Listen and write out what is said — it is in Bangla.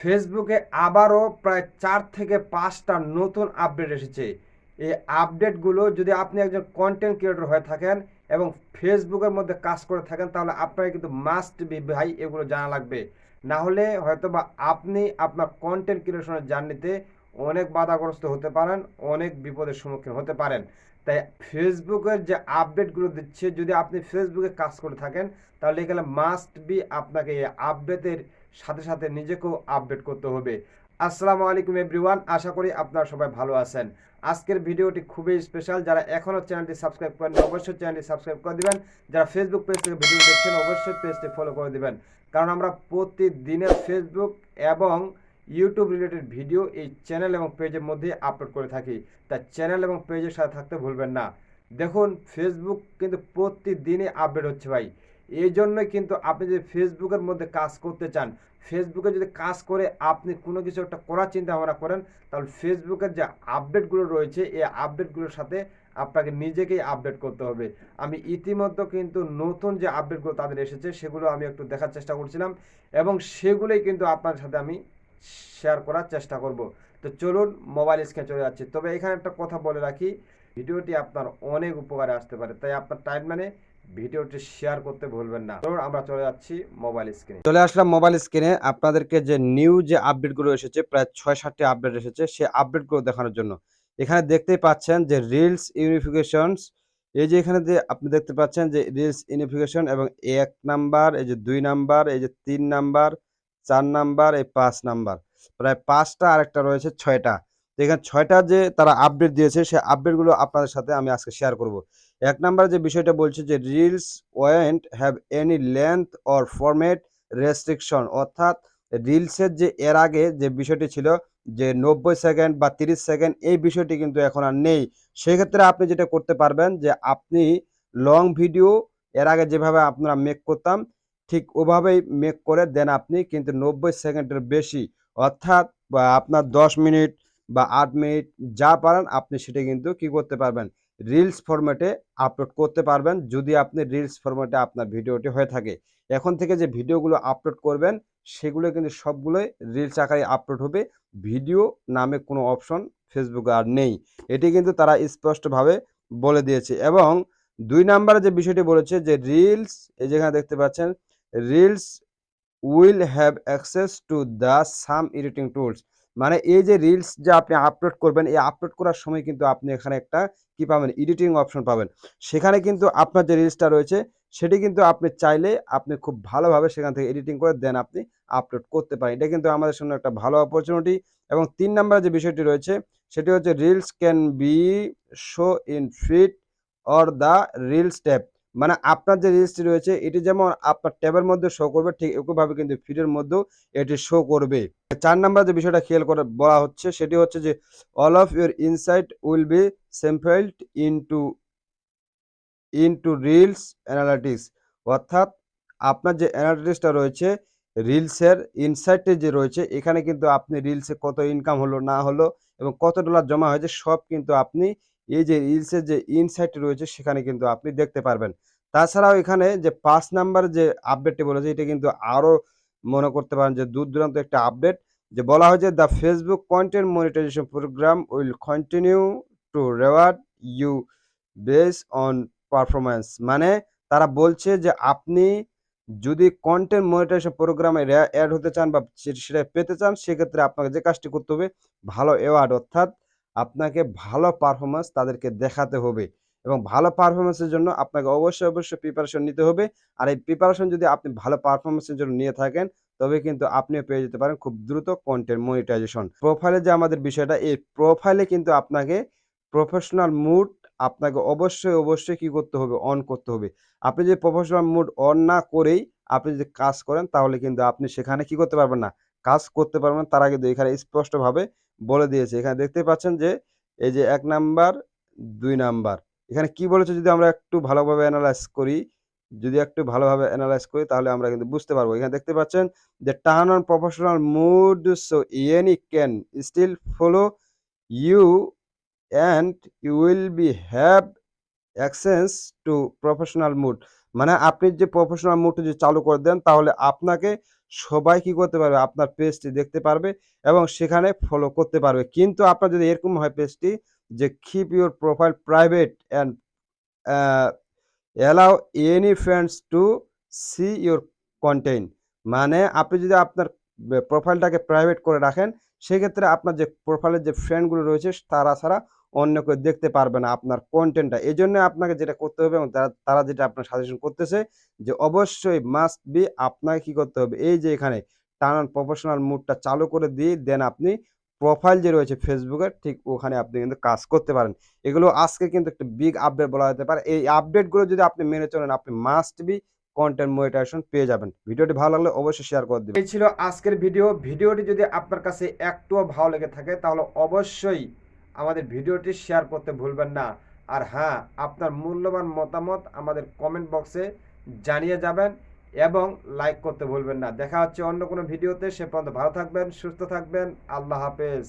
ফেসবুকে আবারও প্রায় চার থেকে পাঁচটা নতুন আপডেট এসেছে। এই আপডেটগুলো যদি আপনি একজন কন্টেন্ট ক্রিয়েটর হয়ে থাকেন এবং ফেসবুকের মধ্যে কাজ করে থাকেন, তাহলে আপনাকে কিন্তু মাস্ট বি ভাই এগুলো জানা লাগবে। না হলে হয়তো বা আপনি আপনার কন্টেন্ট ক্রিয়েশনের জার্নিতে অনেক বাধাগ্রস্ত হতে পারেন, অনেক বিপদের সম্মুখীন হতে পারেন। তাই ফেসবুকের যে আপডেটগুলো দিচ্ছে, যদি আপনি ফেসবুকে কাজ করে থাকেন, তাহলে এখানে মাস্ট বি আপনাকে এই আপডেটের সাথে সাথে নিজেকেও আপডেট করতে হবে। আসসালামু আলাইকুম এভরিওয়ান আশা করি আপনারা সবাই ভালো আছেন। আজকের ভিডিওটি খুবই স্পেশাল যারা এখনও চ্যানেলটি সাবস্ক্রাইব করেন অবশ্যই চ্যানেলটি সাবস্ক্রাইব করে দিবেন। যারা ফেসবুক পেজ থেকে ভিডিও দেখছেন, অবশ্যই পেজটি ফলো করে দিবেন। কারণ আমরা প্রতিদিনের ফেসবুক এবং ইউটিউব রিলেটেড ভিডিও এই চ্যানেল এবং পেজের মধ্যে আপলোড করে থাকি। তাই চ্যানেল এবং পেজের সাথে থাকতে ভুলবেন না। দেখুন ফেসবুক কিন্তু প্রতিদিনই আপডেট হচ্ছে ভাই। এই জন্যই কিন্তু আপনি যদি ফেসবুকের মধ্যে কাজ করতে চান ফেসবুকে যদি কাজ করে আপনি কোনো কিছু একটা করার চিন্তা ভাবনা করেন, তাহলে ফেসবুকের যে আপডেটগুলো রয়েছে, এই আপডেটগুলোর সাথে আপনাকে নিজেকেই আপডেট করতে হবে। আমি ইতিমধ্যে কিন্তু নতুন যে আপডেটগুলো তাদের এসেছে, সেগুলো আমি একটু দেখার চেষ্টা করছিলাম এবং সেগুলোই কিন্তু আপনার সাথে আমি শেয়ার করার চেষ্টা করব। তো চলুন মোবাইল স্ক্রিনে চলে যাচ্ছি। তবে এখানে একটা কথা বলে রাখি, ভিডিওটি আপনার অনেক উপকারে আসতে পারে। তাই আপনার টাইম মানে ভিডিওটি শেয়ার করতে ভুলবেন না। ধরুন আমরা চলে যাচ্ছি মোবাইল স্ক্রিনে চলে আসলাম মোবাইল স্ক্রিনে আপনাদেরকে যে নিউ যে আপডেটগুলো এসেছে, প্রায় ছয়, সাতটি আপডেট এসেছে, সেই আপডেটগুলো দেখানোর জন্য। এখানে দেখতেই পাচ্ছেন যে রিলস ইউনিফিকেশনস এই যে এখানে যে আপনি দেখতে পাচ্ছেন যে রিলস ইউনিফিকেশন এবং এক নাম্বার এই যে দুই নাম্বার এই যে তিন নাম্বার চার নাম্বার এই পাঁচ নাম্বার প্রায় পাঁচটা আরেকটা রয়েছে, ছয়টা। এখানে ছয়টা যে তারা আপডেট দিয়েছে, সেই আপডেটগুলো আপনাদের সাথে আমি আজকে শেয়ার করব। এক নাম্বার যে বিষয়টা বলছে যে reels won't have any length or format restriction অর্থাৎ রিলসের যে এর আগে যে বিষয়টি ছিল যে নব্বই সেকেন্ড বা তিরিশ সেকেন্ড এই বিষয়টি কিন্তু এখন আর নেই। সেক্ষেত্রে আপনি যেটা করতে পারবেন যে আপনি লং ভিডিও এর আগে যেভাবে আপনারা মেক করতাম, ঠিক ওভাবেই মেক করে দেন আপনি, কিন্তু নব্বই সেকেন্ডের বেশি। অর্থাৎ আপনার দশ মিনিট বা আট মিনিট যা পারেন, আপনি সেটা কিন্তু কি করতে পারবেন? রিলস ফরম্যাটে আপলোড করতে পারবেন যদি আপনি রিলস ফরম্যাটে আপনার ভিডিওটি হয়ে থাকে। এখন থেকে যে ভিডিওগুলো আপলোড করবেন, সেগুলো কিন্তু সবগুলোই রিলস আকারে আপলোড হবে। ভিডিও নামে কোনো অপশন ফেসবুকে আর নেই। এটি কিন্তু তারা স্পষ্টভাবে বলে দিয়েছে এবং দুই নাম্বারে যে বিষয়টি বলেছে যে রিলস এই যেখানে দেখতে পাচ্ছেন reels will have access to the some editing tools মানে এই যে রিলস যে আপনি আপলোড করবেন, এই আপলোড করার সময় কিন্তু আপনি এখানে একটা কি পাবেন? এডিটিং অপশন পাবেন। সেখানে কিন্তু আপনার যে রিলসটা রয়েছে, সেটি কিন্তু আপনি চাইলে আপনি খুব ভালোভাবে সেখান থেকে এডিটিং করে দেন আপনি আপলোড করতে পারেন। এটা কিন্তু আমাদের সামনে একটা ভালো অপরচুনিটি এবং তিন নম্বরে যে বিষয়টি রয়েছে, সেটি হচ্ছে reels can be show in feed or the reels tab মানে আপনার যে রিলসটি রয়েছে, এটি যেমন আপনার ট্যাবের মধ্যে শো করবে, ঠিক একইভাবে কিন্তু ফিডের মধ্যেও এটি শো করবে। চার নাম্বার যে বিষয়টা খেয়াল করে বলা হচ্ছে, সেটি হচ্ছে যে all of your insight will be sampled into into reels analytics অর্থাৎ আপনার যে অ্যানালিটিক্সটা রয়েছে রিলসের ইনসাইটে যে রয়েছে, এখানে কিন্তু আপনি রিলসে কত ইনকাম হলো, না হলো, এবং কত ডলার জমা হয়েছে, সব কিন্তু আপনি এই যে রিলসের যে ইনসাইট রয়েছে সেখানে কিন্তু আপনি দেখতে পারবেন। তাছাড়াও এখানে যে পাঁচ নাম্বার যে আপডেটটি বলেছে, এটা কিন্তু আরও মনে করতে পারেন যে দূর দূরান্ত একটা আপডেট যে বলা হয়েছে the Facebook content monetisation programme will continue to reward you base on performance মানে তারা বলছে যে আপনি যদি কন্টেন্ট মনিটাইজেশন প্রোগ্রামে অ্যাড হতে চান বা সেটা পেতে চান, সেক্ষেত্রে আপনাকে যে কাজটি করতে হবে, ভালো অ্যাওয়ার্ড অর্থাৎ আপনাকে ভালো পারফরমেন্স তাদেরকে দেখাতে হবে এবং ভালো পারফরমেন্সের জন্য আপনাকে অবশ্যই অবশ্যই প্রিপারেশন নিতে হবে। আর এই প্রিপারেশন যদি আপনি ভালো পারফরমেন্সের জন্য নিয়ে থাকেন, তবে কিন্তু আপনিও পেয়ে যেতে পারেন খুব দ্রুত কন্টেন্ট মনিটাইজেশন প্রোফাইলে যে আমাদের বিষয়টা, এই প্রোফাইলে কিন্তু আপনাকে প্রফেশনাল মুড আপনাকে অবশ্যই অবশ্যই কি করতে হবে? অন করতে হবে। আপনি যদি প্রফেশনাল মুড অন না করেই আপনি যদি কাজ করেন, তাহলে কিন্তু আপনি সেখানে কি করতে পারবেন না? কাজ করতে পারবেন তারা কিন্তু এখানে স্পষ্টভাবে বলে দিয়েছে। এখানে দেখতে পাচ্ছেন যে, এই যে এক নাম্বার, দুই নাম্বার। এখানে কি বলেছে যদি আমরা একটু ভালোভাবে অ্যানালাইজ করি, যদি একটু ভালোভাবে অ্যানালাইজ করি, তাহলে আমরা কিন্তু বুঝতে পারব। এখানে দেখতে পাচ্ছেন যে turn on professional mode so any can still follow you and you will be have access to professional mode মানে আপনি যে প্রফেশনাল মুডটা যদি চালু করে দেন, তাহলে আপনাকে সবাই কি করতে পারবে? আপনার পেজটি দেখতে পারবে এবং সেখানে ফলো করতে পারবে। কিন্তু আপনার যদি এরকম হয় পেজটি যে keep your profile private and allow any friends to see your content মানে আপনি যদি আপনার প্রোফাইলটাকে প্রাইভেট করে রাখেন, সেক্ষেত্রে আপনার যে প্রোফাইলের যে ফ্রেন্ডগুলো রয়েছে, তারা ছাড়া অন্য কেউ দেখতে পারবে না আপনার কন্টেন্টটা এই জন্য আপনাকে যেটা করতে হবে এবং তারা যেটা আপনার সাজেশন করতেছে যে অবশ্যই মাস্ট বি আপনাকে কি করতে হবে? এই যে এখানে টানান প্রফেশনাল মুডটা চালু করে দিয়ে দেন আপনি প্রোফাইল যে রয়েছে ফেসবুকের ঠিক ওখানে আপনি কিন্তু কাজ করতে পারেন। এগুলো আজকে কিন্তু একটা বিগ আপডেট বলা যেতে পারে। এই আপডেটগুলো যদি আপনি মেনে চলেন, আপনি মাস্ট বি কন্টেন্ট মনিটাইজেশন পেয়ে যাবেন। ভিডিওটি ভালো লাগলে অবশ্যই শেয়ার করে দিবেন। এই ছিল আজকের ভিডিও ভিডিওটি যদি আপনার কাছে একটুও ভালো লেগে থাকে, তাহলে অবশ্যই আমাদের ভিডিওটি শেয়ার করতে ভুলবেন না। আর হ্যাঁ আপনার মূল্যবান মতামত আমাদের কমেন্ট বক্সে জানিয়ে যাবেন এবং লাইক করতে ভুলবেন না। দেখা হচ্ছে অন্য কোনো ভিডিওতে। সে পর্যন্ত ভালো থাকবেন, সুস্থ থাকবেন। আল্লাহ হাফেজ।